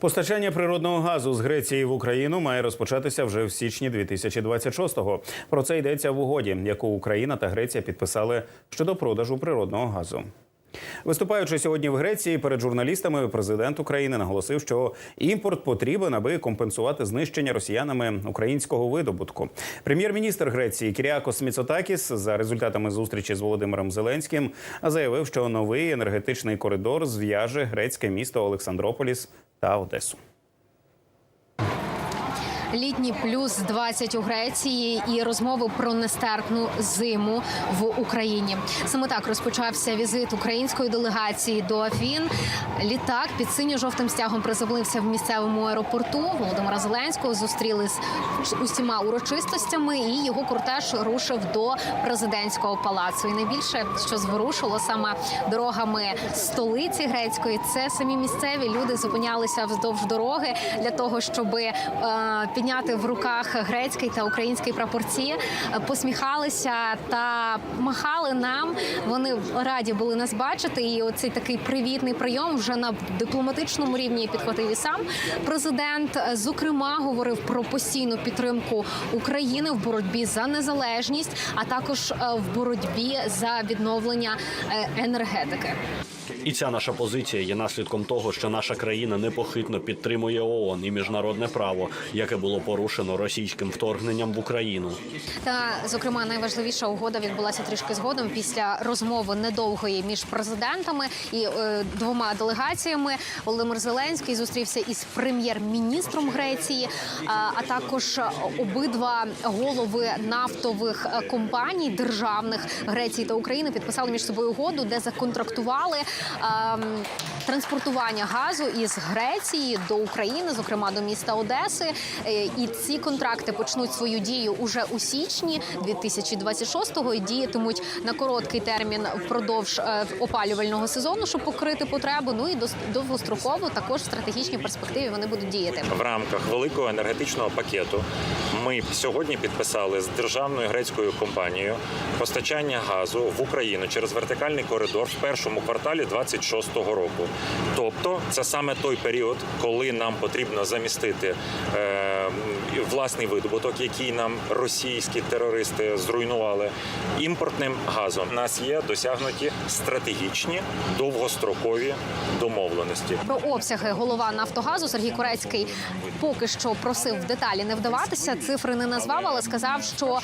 Постачання природного газу з Греції в Україну має розпочатися вже в січні 2026-го. Про це йдеться в угоді, яку Україна та Греція підписали щодо продажу природного газу. Виступаючи сьогодні в Греції перед журналістами, президент України наголосив, що імпорт потрібен, аби компенсувати знищення росіянами українського видобутку. Прем'єр-міністр Греції Кіріакос Міцотакіс за результатами зустрічі з Володимиром Зеленським заявив, що новий енергетичний коридор зв'яже грецьке місто Олександрополіс та Одесу. Літній плюс 20 у Греції і розмови про нестерпну зиму в Україні. Саме так розпочався візит української делегації до Афін. Літак під синьо-жовтим стягом приземлився в місцевому аеропорту. Володимира Зеленського зустріли з усіма урочистостями, і його кортеж рушив до президентського палацу. І найбільше, що зворушило саме дорогами столиці грецької, це самі місцеві люди зупинялися вздовж дороги для того, щоб е, підняти в руках грецький та український прапорці, посміхалися та махали нам. Вони раді були нас бачити. І оцей такий привітний прийом вже на дипломатичному рівні підхватив і сам президент. Зокрема, говорив про постійну підтримку України в боротьбі за незалежність, а також е, в боротьбі за відновлення е, енергетики. І ця наша позиція є наслідком того, що наша країна непохитно підтримує ООН і міжнародне право, яке було порушено російським вторгненням в Україну. Та зокрема, найважливіша угода відбулася трішки згодом після розмови недовгої між президентами і е, двома делегаціями. Володимир Зеленський зустрівся із прем'єр-міністром Греції, а, а також обидва голови нафтових е, компаній державних Греції та України підписали між собою угоду, де законтрактували. ем, Транспортування газу із Греції до України, зокрема до міста Одеси, Е, і ці контракти почнуть свою дію уже у січні 2026-го і діятимуть на короткий термін впродовж е, опалювального сезону, щоб покрити потребу. Ну і довгостроково також в стратегічній перспективі вони будуть діяти. В рамках великого енергетичного пакету ми сьогодні підписали з державною грецькою компанією постачання газу в Україну через вертикальний коридор в першому кварталі 26-го року. Тобто, це саме той період, коли нам потрібно замістити е, власний видобуток, який нам російські терористи зруйнували, імпортним газом. У нас є досягнуті стратегічні довгострокові домовленості. Про обсяги голова Нафтогазу Сергій Корецький поки що просив в деталі не вдаватися. Цифри не назвав, але сказав, що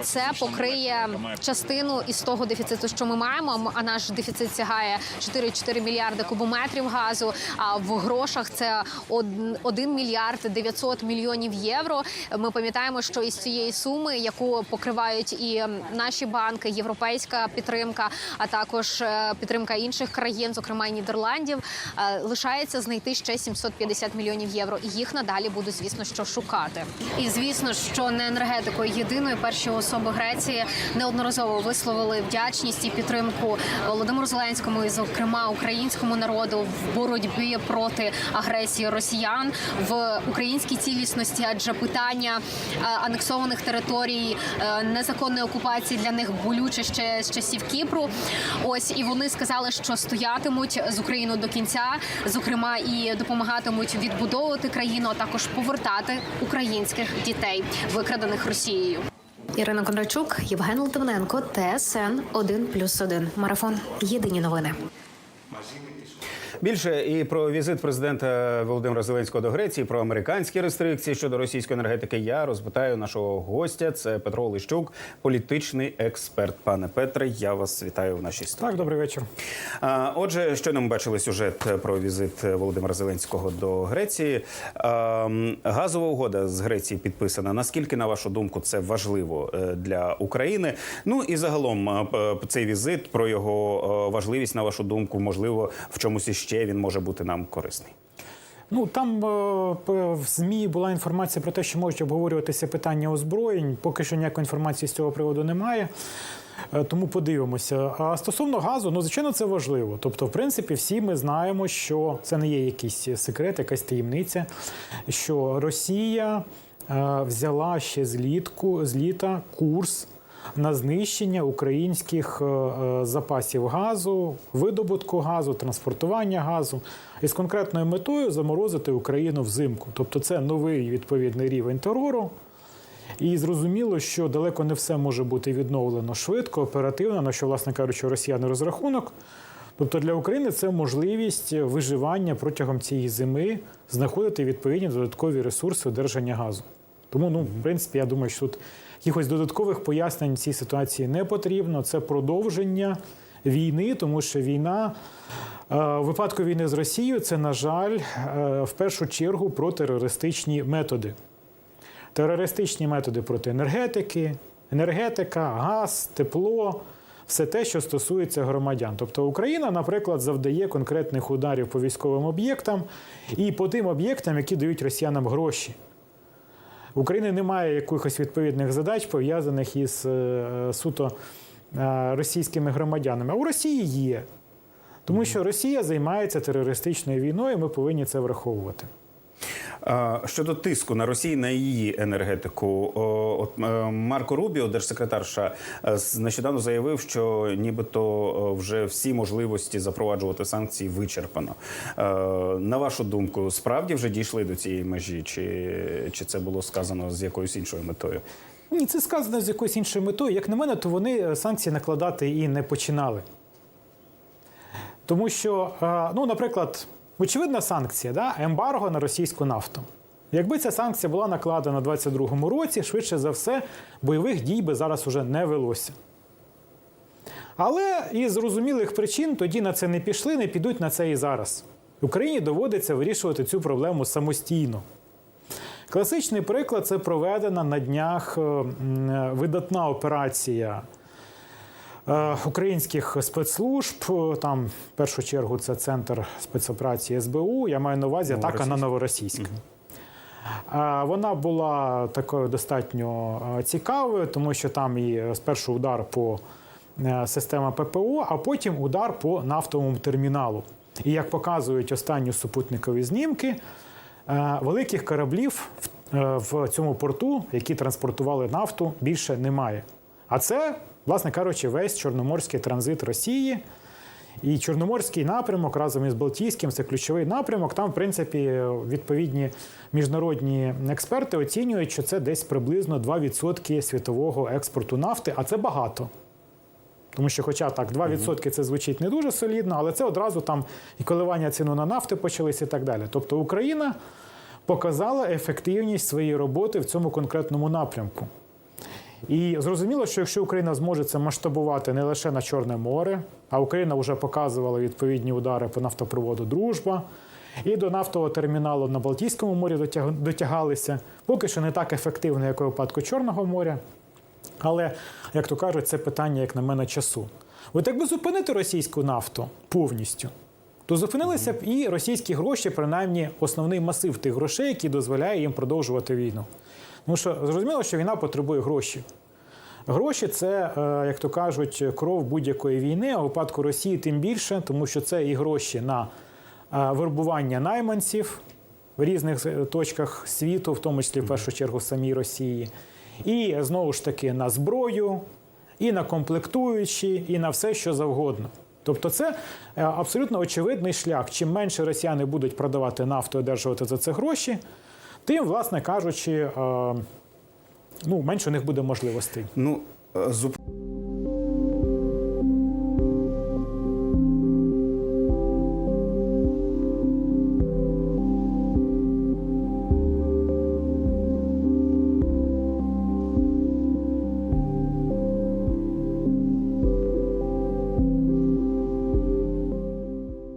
це покриє частину із того дефіциту, що ми маємо. А наш дефіцит сягає 4,4 мільярди кубометрів газу. А в грошах це 1 мільярд 900 мільйонів євро. Ми пам'ятаємо, що із цієї суми, яку покривають і наші банки, європейська підтримка, а також е, підтримка інших країн, зокрема і Нідерландів, е, лишається знайти ще 750 мільйонів євро. І їх надалі будуть, звісно, що шукати. І звісно, що не енергетикою єдиною перші особи Греції неодноразово висловили вдячність і підтримку Володимиру Зеленському, і зокрема українському народу в боротьбі проти агресії росіян в українській цілісності, адже питання е, анексованих територій, е, незаконної окупації для них болюче ще з часів Кіпру. Ось і вони сказали, що стоятимуть з Україною до кінця, зокрема і допомагатимуть відбудовувати країну, а також повертати українських дітей, викрадених Росією. Ірина Кондрачук, Євген Литвиненко, ТСН 1+,1. Марафон. Єдині новини. Більше і про візит президента Володимира Зеленського до Греції, про американські рестрикції щодо російської енергетики. Я розпитаю нашого гостя. Це Петро Лищук, політичний експерт. Пане Петре, я вас вітаю в нашій студії. Так, добрий вечір. А, Отже, щойно ми бачили сюжет про візит Володимира Зеленського до Греції. Газова угода з Греції підписана. Наскільки, на вашу думку, це важливо е, для України? Ну і загалом цей візит про його важливість, на вашу думку, можливо, в чомусь іще він може бути нам корисний. Ну там е, в змі була інформація про те, що можуть обговорюватися питання озброєнь. Поки що ніякої інформації з цього приводу немає. Е, Тому подивимося. А стосовно газу, ну звичайно, це важливо. Тобто, в принципі, всі ми знаємо, що це не є якийсь секрет, якась таємниця, що Росія е, взяла ще злітку з літа курс на знищення українських е, е, запасів газу, видобутку газу, транспортування газу із конкретною метою заморозити Україну взимку. Тобто це новий відповідний рівень терору. І зрозуміло, що далеко не все може бути відновлено швидко, оперативно, на що, власне кажучи, росіяни розрахунок. Тобто для України це можливість виживання протягом цієї зими, знаходити відповідні додаткові ресурси одержання газу. Тому, ну, в принципі, я думаю, що тут якихось додаткових пояснень цій ситуації не потрібно. Це продовження війни, тому що війна е, у випадку війни з Росією це, на жаль, е, в першу чергу про терористичні методи терористичні методи проти енергетики, енергетика, газ, тепло, все те, що стосується громадян. Тобто Україна, наприклад, завдає конкретних ударів по військовим об'єктам і по тим об'єктам, які дають росіянам гроші. України немає якихось відповідних задач, пов'язаних із е, суто е, російськими громадянами. А у Росії є. Тому що Росія займається терористичною війною, ми повинні це враховувати. Щодо тиску на Росію на її енергетику, от е, Марко Рубіо, держсекретар США, е, нещодавно заявив, що нібито вже всі можливості запроваджувати санкції вичерпано. Е, На вашу думку, справді вже дійшли до цієї межі, чи, чи це було сказано з якоюсь іншою метою? Ні, це сказано з якоюсь іншою метою. Як на мене, то вони санкції накладати і не починали. Тому що, ну, наприклад, очевидна санкція, да? ембарго на російську нафту. Якби ця санкція була накладена у 2022 році, швидше за все, бойових дій би зараз уже не велося. Але із зрозумілих причин тоді на це не пішли, не підуть на це і зараз. Україні доводиться вирішувати цю проблему самостійно. Класичний приклад це проведена на днях е, видатна операція е, українських спецслужб. Е, Там, в першу чергу, це центр спецоперації СБУ. Я маю на увазі атака на Новоросійськ. Е, Вона була такою достатньо е, цікавою, тому що там і спершу удар по е, системам ППО, а потім удар по нафтовому терміналу. І як показують останні супутникові знімки, е, великих кораблів е, в цьому порту, які транспортували нафту, більше немає. А це, власне кажучи, весь чорноморський транзит Росії. І Чорноморський напрямок разом із Балтійським це ключовий напрямок. Там, в принципі, відповідні міжнародні експерти оцінюють, що це десь приблизно 2% світового експорту нафти, а це багато. Тому що, хоча так, 2% це звучить не дуже солідно, але це одразу там і коливання ціну на нафти почалися і так далі. Тобто Україна показала ефективність своєї роботи в цьому конкретному напрямку. І зрозуміло, що якщо Україна зможе це масштабувати не лише на Чорне море, а Україна вже показувала відповідні удари по нафтопроводу Дружба. І до нафтового терміналу на Балтійському морі дотягалися. Поки що не так ефективно, як у випадку Чорного моря. Але, як то кажуть, це питання, як на мене, часу. От якби зупинити російську нафту повністю, то зупинилися б і російські гроші, принаймні основний масив тих грошей, який дозволяє їм продовжувати війну. Тому що зрозуміло, що війна потребує грошей. Гроші це, е, як то кажуть, кров будь-якої війни, а у випадку Росії тим більше, тому що це і гроші на е, вербування найманців в різних е, точках світу, в тому числі в першу чергу в самій Росії, і знову ж таки на зброю, і на комплектуючі, і на все, що завгодно. Тобто, це абсолютно очевидний шлях. Чим менше росіяни будуть продавати нафту і одержувати за це гроші, тим, власне кажучи, е, ну, менше у них буде можливостей. Ну, е, зуп...